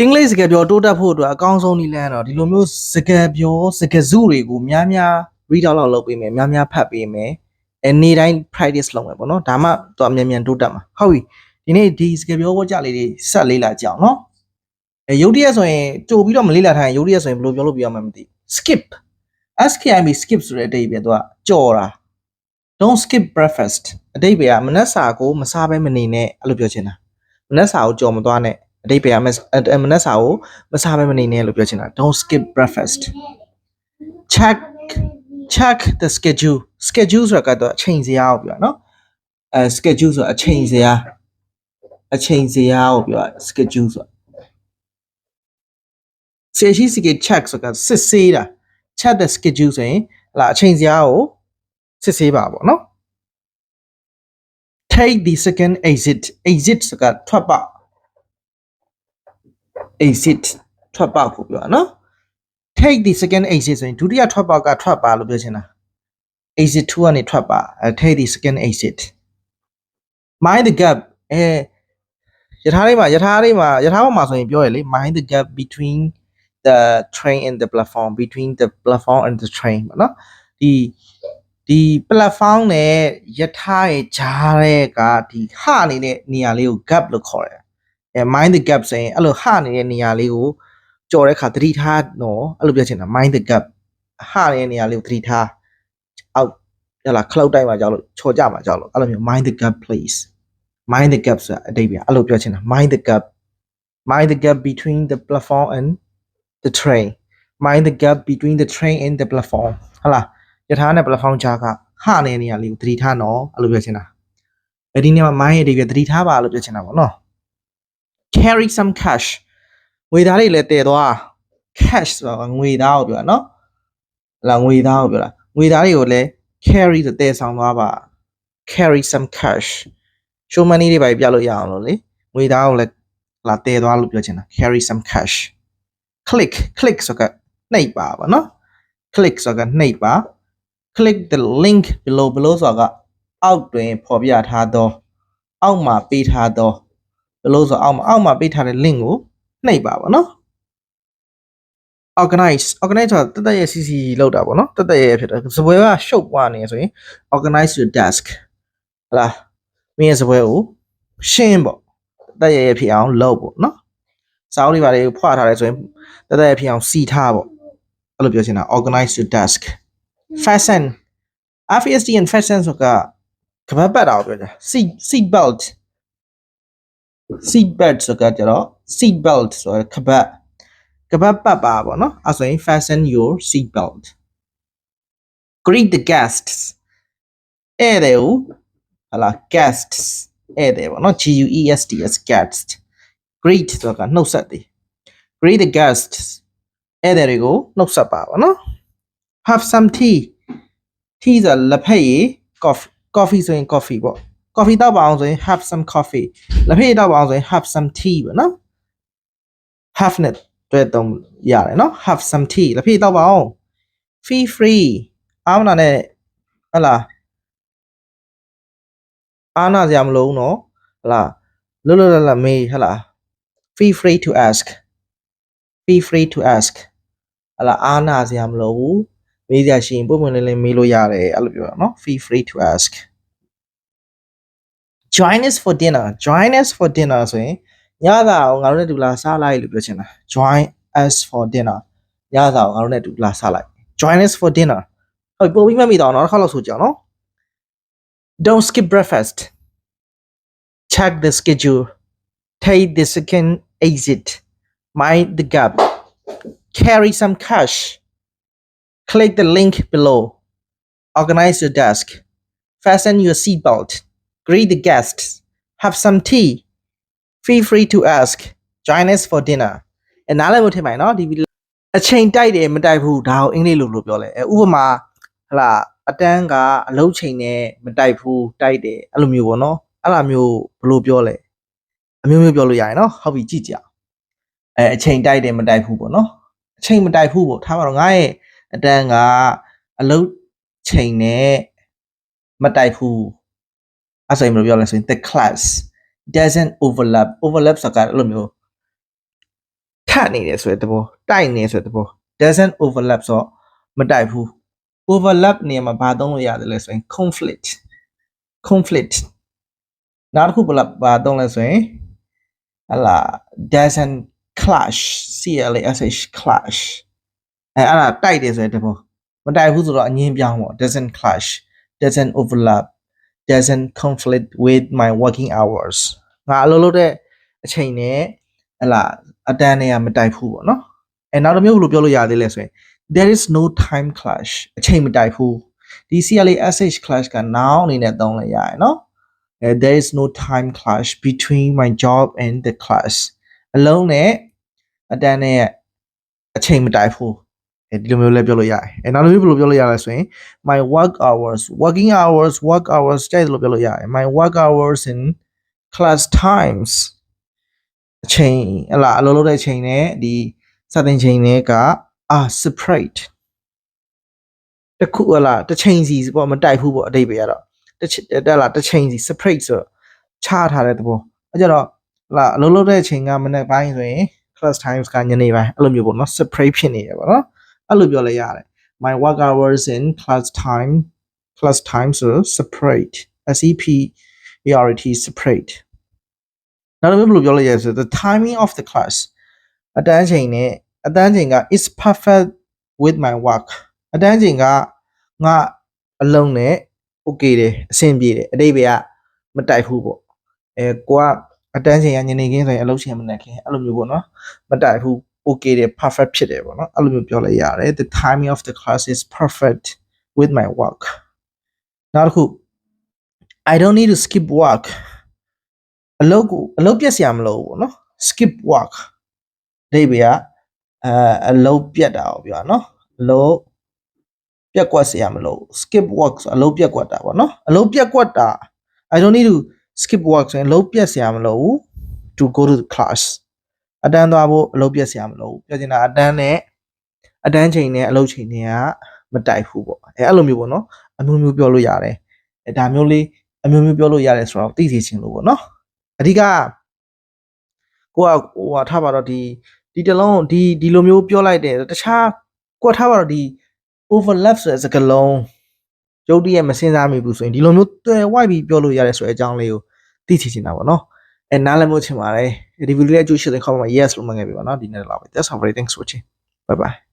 အင်္ဂလိပ်စကားပြောတိုးတက်ဖို့အတွက်အကောင်းဆုံးနည်းလမ်းတော့ဒီလိုမျိုးစကားပြောစကားစုတွေကိုများများ read out လောက်လုပ်ပေးမယ်များများဖတ်ပေးမယ်အဲနေ့တိုင်း practice လုပ်မယ်ပေါ့နော်ဒါမှတော့မြန်မြန်တိုးတက်မှာဟုတ်ပြီဒီနေ့ဒီစကားပြောဝတ်ကြလေးတွေဆက်လေးလာကြအောင်နော်အဲရုပ်တရက်ဆိုရင်ကြိုပြီးတော့မလေးလာထိုင်ရုပ်တရက်ဆိုရင်ဘယ်လိုပြောလို့ပြောမှမသိ skip skip skip ဆိုတဲ့အတိတ်ပဲသူကကြော်တာ don't skip breakfast အတိတ်ပဲကမနက်စာကိုမစားဘဲမနေနဲ့အဲ့လိုပြောချင်တာမနက်စာကိုကြော်မသွားနဲ့ အတိတ်ပဲကမစအမနက်စာကိုမစားဘဲမနေနဲ့လို့ပြောချင်တာ don't skip breakfast check check the schedule schedule ဆိုတာကတော့အချိန်ဇယားကိုပြောတာနော်အဲ schedule ဆိုတာအချိန်ဇယားအချိန်ဇယားကိုပြောတာ schedule ဆိုတာဆေရှိစီက check ဆိုတာစစ်ဆေးတာ check the schedule ဆိုရင်ဟလာအချိန်ဇယားကိုစစ်ဆေးပါပေါ့နော် take the second exit exit ဆိုတာထွက်ပေါက် exit ထွက်ပေါက်ကိုပြောတာနော် take the second exit ဆိုရင်ဒုတိယထွက်ပေါက်ကထွက်ပါလို့ပြောချင်တာ exit 2ကနေထွက်ပါအဲ take the second exit mind the gap အဲယထာလေးမှာယထာလေးမှာယထာဘောမှာဆိုရင်ပြောရလေ mind the gap between the train and the platform between the platform and the train ပေါ့နော်ဒီဒီ platform နဲ့ယထာရဲ့ဂျားတဲ့ကဒီဟနေတဲ့နေရာလေးကို gap လို့ခေါ်တယ်အဲ mind the gap ဆိုရင်အဲ့လိုဟနေတဲ့နေရာလေးကိုကြော်တဲ့ခါသတိထားတော့အဲ့လိုပြောချင်တာ mind the gap ဟနေတဲ့နေရာလေးကိုသတိထားအောက်ဟလာ cloud တိုင်းမှာကြောက်လို့ချော်ကြမှာကြောက်လို့အဲ့လိုမျိုး mind the gap please mind the gap ဆိုတာအတိတ်ပဲအဲ့လိုပြောချင်တာ mind the gap mind the gap between the platform and the train mind the gap between the train and the platform ဟလာယထာနဲ့ platform ကြားကဟနေတဲ့နေရာလေးကိုသတိထားနော်အဲ့လိုပြောချင်တာအဲ့ဒီနေရာမှာ mind ရဲ့အတိတ်ပဲသတိထားပါလို့ပြောချင်တာပေါ့နော် carry some cash ငွေသားတွေလည်းတည်သွား cash ဆိုတာငွေသားကိုပြောတာနော်ဟလာငွေသားကိုပြောတာငွေသားတွေကိုလည်း carry ဆိုတည်ဆောင်သွားပါ carry some cash show money တွေပါပြလို့ရအောင်လို့လေငွေသားကိုလည်းလာတည်သွားလို့ပြောချင်တာ carry some cash click click ဆိုတာနှိပ်ပါပါနော် click ဆိုတာနှိပ်ပါ click the link below below ဆိုတာကအောက်တွင်ဖော်ပြထားသောအောက်မှာပေးထားသော below ဆိုအောက်မှာအောက်မှာပေးထားတဲ့ link ကိုနှိပ်ပါပါနော် organize organize ဆိုတာတက်တက်ရဲ့ CC လောက်တာပေါ့နော်တက်တက်ရဲ့ဖြစ်တယ်စပွဲကရှုပ်သွားနေဆိုရင် organize your desk ဟလာမင်းရဲ့စပွဲကိုရှင်းပေါ့တက်တက်ရဲ့ဖြစ်အောင်လုပ်ပေါ့နော်စာအုပ်တွေပါလေဖွာထားတယ်ဆိုရင်တက်တက်ရဲ့ဖြစ်အောင်စီထားပေါ့အဲ့လိုပြောချင်တာ organize your desk fasten FSD and fasten ဆိုတာကဘာပတ်တာကိုပြောတာ seat seat belt seat belt ဆိုတာကြတော့ seat belt ဆိုတာကပတ်ကပတ်ပတ်ပါပေါ့နော်အဲ့ဆိုရင် fasten your seat belt greet the guests ဧည့်သည်ကိုဟလာ guests ဧည့်သည်ပေါ့နော် G U E S T S guests greet ဆိုတာကနှုတ်ဆက်သည် greet the guests ဧည့်သည်တွေကိုနှုတ်ဆက်ပါပေါ့နော် have some tea tea ဆိုတာလက်ဖက်ရည် coffee coffee ဆိုရင် coffee ပေါ့ coffee တောက်ပါအောင်ဆိုရင် have some coffee လက်ဖက်ရည်တောက်ပါအောင်ဆိုရင် have some tea ပေါ့နော် have နဲ့တွဲသုံးရတယ်နော် have some tea လက်ဖက်ရည်တောက်ပါအောင် feel free အားမနာနဲ့ဟလာအားနာစရာမလိုဘူးနော်ဟလာလွတ်လွတ်လပ်လပ်မေးဟလာ feel free to ask feel free to ask ဟလာအားနာစရာမလိုဘူးမေးစရာရှိရင်ပုံမှန်လေးလေးမေးလို့ရတယ်အဲ့လိုပြောတာနော် feel free to ask join us for dinner join us for dinner ဆိုရင်ညစာကိုငါတို့နဲ့တူလာစားလိုက်လို့ပြောချင်တာ join us for dinner ညစာကိုငါတို့နဲ့တူလာစားလိုက် join us for dinner ဟုတ်ပို့ပြီးမှမိတော့နောက်တစ်ခါလောက်ဆိုကြအောင်နော် don't skip breakfast check the schedule take the second exit mind the gap carry some cash click the link below organize your desk fasten your seatbelt Greet the guests have some tea feel free to ask join us for dinner အဲနားလည်မှုထင်ပါရဲ့နော်ဒီဗီဒီယိုအချိန်တိုက်တယ်မတိုက်ဘူးဒါကိုအင်္ဂလိပ်လိုလိုပြောလဲအဲဥပမာဟလာအတန်းကအလုံးချိန်နဲ့မတိုက်ဘူးတိုက်တယ်အဲ့လိုမျိုးပေါ့နော်အဲ့လိုမျိုးဘယ်လိုပြောလဲအမျိုးမျိုးပြောလို့ရရင်နော်ဟုတ်ပြီကြည့်ကြအောင်အဲအချိန်တိုက်တယ်မတိုက်ဘူးပေါ့နော်အချိန်မတိုက်ဘူးပေါ့ထားပါတော့ငါရဲ့အတန်းကအလုံးချိန်နဲ့မတိုက်ဘူး အဲ့ဆိုရင်ဘယ်လိုပြောလဲဆိုရင် the class doesn't overlap overlap ဆိုတာကအဲ့လိုမျိုးတ်နေတယ်ဆိုတဲ့သဘောတိုက်နေဆိုတဲ့သဘော doesn't overlap ဆိုတော့မတိုက်ဘူး overlap နေရာမှာဘာသုံးလို့ရတယ်လဲဆိုရင် conflict conflict နောက်တစ်ခုဘယ်ဘာသုံးလဲဆိုရင်ဟလာ doesn't clash c l a s h clash အဲအဲ့ဒါတိုက်တယ်ဆိုတဲ့သဘောမတိုက်ဘူးဆိုတော့အငင်းပြောင်းပေါ့ doesn't clash doesn't overlap doesn't conflict with my working hours ငါအလုပ်လုပ်တဲ့အချိန်နဲ့ဟလာအတန်းနဲ့ကမတိုက်ဘူးပေါ့နော်အဲနောက်တစ်မျိုးဘယ်လိုပြောလို့ရသေးလဲဆိုရင် there is no time clash အချိန်မတိုက်ဘူးဒီ CLA SH clash က noun အနေနဲ့သုံးလိုက်ရရနော်အဲ there is no time clash between my job and the class အလုံးနဲ့အတန်းနဲ့အချိန်မတိုက်ဘူး အဲဒီလိုမျိုးလည်းပြောလို့ရတယ်အဲနောက်တစ်မျိုးဘယ်လိုပြောလို့ရလဲဆိုရင် my work hours working hours work hours ကြိုက်တယ်လို့ပြောလို့ရတယ် my work hours in class times အချိန်ဟလာအလုပ်လုပ်တဲ့အချိန်နဲ့ဒီစတင်ချိန်တွေက are separate တစ်ခုဟလာတစ်ချိန်စီပေါ့မတိုက်ဘူးပေါ့အတိတ်ပဲကတော့တစ်ချိန်တက်လာတစ်ချိန်စီ separate ဆိုတော့ခြားထားတဲ့သဘောအဲကြတော့ဟလာအလုပ်လုပ်တဲ့အချိန်ကမနေ့ပိုင်းဆိုရင် class times ကညနေပိုင်းအဲ့လိုမျိုးပေါ့နော် separate ဖြစ်နေရပါတော့ အဲ့လိုပြောလဲရတယ် my work hours in class time class time so separate SEP ART separate နောက်တစ်မျိုးဘယ်လိုပြောလို့ရလဲဆိုတော့ the timing of the class အတန်းချိန်နဲ့အတန်းချိန်က is perfect with my work အတန်းချိန်ကငါအလုံးနဲ့ okay တယ်အဆင်ပြေတယ်အတိတ်ပဲကမတိုက်ဘူးပေါ့အဲကိုကအတန်းချိန်ကညနေခင်းဆိုရင်အလုပ်ချိန်မနေခင်းအဲ့လိုမျိုးပေါ့နော်မတိုက်ဘူး okay တယ် perfect ဖြစ်တယ်ပေါ့နော်အဲ့လိုမျိုးပြောလိုက်ရတယ် the timing of the class is perfect with my work နောက်တစ်ခု I don't need to skip work အလုပ်ကိုအလုပ်ပြတ်စရာမလိုဘူးပေါ့နော် skip work ဒိဗေကအဲအလုပ်ပြတ်တာကိုပြောတာနော်အလုပ်ပြတ်ကွက်စရာမလိုဘူး skip work ဆိုအလုပ်ပြတ်ကွက်တာပေါ့နော်အလုပ်ပြတ်ကွက်တာ I don't need to skip work ဆိုရင်အလုပ်ပြတ်စရာမလိုဘူး to go to the class အတန်းသွားဖို့အလုပ်ပြတ်စရာမလိုဘူးပြောချင်တာအတန်းနဲ့အတန်းချိန်နဲ့အလုပ်ချိန်တွေကမတိုက်ဘူးပေါ့အဲအဲ့လိုမျိုးပေါ့နော်အမျိုးမျိုးပြောလို့ရတယ်အဲဒါမျိုးလေးအမျိုးမျိုးပြောလို့ရတယ်ဆိုတော့သိစေချင်လို့ပေါ့နော်အဓိကကိုကဟိုဟာထားပါတော့ဒီဒီတလုံးဒီဒီလိုမျိုးပြောလိုက်တယ်တခြားကိုကထားပါတော့ဒီ overlap ဆိုတဲ့စကားလုံးရုပ်တရက်မစင်စားမိဘူးဆိုရင်ဒီလိုမျိုးတွယ်ဝိုက်ပြီးပြောလို့ရတယ်ဆိုတဲ့အကြောင်းလေးကိုသိချင်နေတာပေါ့နော်အဲနားလည်မှုချင်ပါတယ် ဒီဗီဒီယိုလေးအကျိုးရှိတဲ့ခေါင်းမှာ yes လို့မှတ်ခဲ့ပြီပါနော်ဒီနေ့တော့လောက်ပဲ that's all very thanks for watching bye bye